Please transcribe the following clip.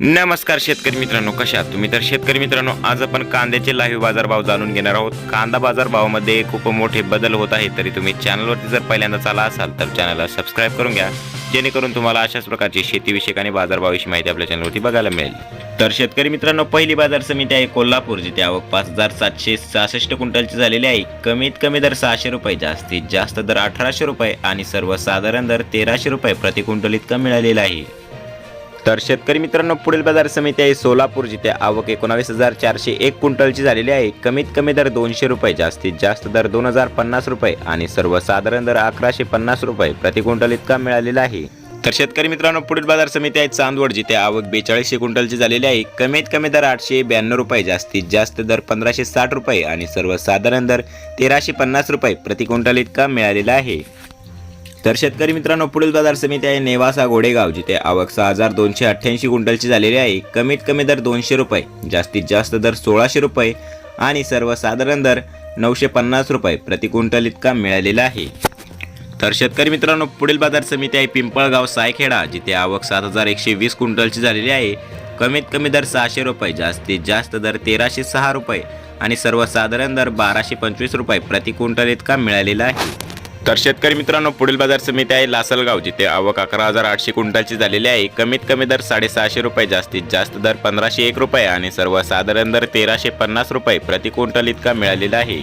नमस्कार शेतकरी मित्रांनो कशा तुम्ही? तर शेतकरी मित्रांनो आज आपण कांद्याचे लाईव्ह बाजारभाव जाणून घेणार आहोत. कांदा बाजारभावामध्ये खूप मोठे बदल होत आहे तरी तुम्ही चॅनलवरती जर पहिल्यांदा चाला असाल तर चॅनलला सबस्क्राईब करून घ्या जेणेकरून तुम्हाला अशाच प्रकारची शेतीविषयक आणि बाजारभावाविषयी माहिती आपल्या चॅनलवरती बघायला मिळेल. तर शेतकरी मित्रांनो पहिली बाजार समिती आहे कोल्हापूर जिथे आवक पाच हजार सातशे सहासष्ट क्विंटलची झालेली आहे. कमीत कमी दर सहाशे रुपये जास्तीत जास्त दर अठराशे रुपये आणि सर्वसाधारण दर तेराशे रुपये प्रति क्विंटल इतका मिळालेला आहे. तर शेतकरी मित्रांनो पुढील बाजार समिती आहे सोलापूर जिथे आवक एकोणावीस हजार चारशे एक क्विंटलची झालेली आहे. कमीत कमी दर दोनशे रुपये जास्तीत जास्त दर दोन हजार पन्नास रुपये आणि सर्वसाधारण दर अकराशे पन्नास रुपये प्रति क्विंटल इतका मिळालेला आहे. तर शेतकरी मित्रांनो पुढील बाजार समिती आहे चांदवड जिथे आवक बेचाळीसशे क्विंटलची झालेली आहे. कमीत कमी दर आठशे ब्याण्णव रुपये जास्तीत जास्त दर पंधराशे साठ रुपये आणि सर्वसाधारण दर तेराशे पन्नास रुपये प्रति क्विंटल इतका मिळालेला आहे. तर शेतकरी मित्रांनो पुढील बाजार समिती आहे नेवासा घोडेगाव जिथे आवक सहा हजार दोनशे अठ्ठ्याऐंशी क्विंटलची झालेली आहे. कमीत कमी दर दोनशे रुपये जास्तीत जास्त दर सोळाशे रुपये आणि सर्वसाधारण दर नऊशे पन्नास रुपये प्रति क्विंटल इतका मिळालेला आहे. तर शेतकरी मित्रांनो पुढील बाजार समिती आहे पिंपळगाव सायखेडा जिथे आवक सात हजार एकशे वीस क्विंटलची झालेली आहे. कमीत कमी दर सहाशे रुपये जास्तीत जास्त दर तेराशे सहा रुपये आणि सर्वसाधारण दर बाराशे पंचवीस रुपये प्रति क्विंटल इतका मिळालेला आहे. तर शेतकरी मित्रांनो पुढील बाजार समिती आहे लासलगाव जिथे आवक अकरा हजार आठशे क्विंटलची झालेली आहे. कमीत कमी दर साडेसहाशे रुपये जास्तीत जास्त दर पंधराशे एक रुपये आणि सर्वसाधारण दर तेराशे पन्नास रुपये प्रति क्विंटल इतका मिळालेला आहे.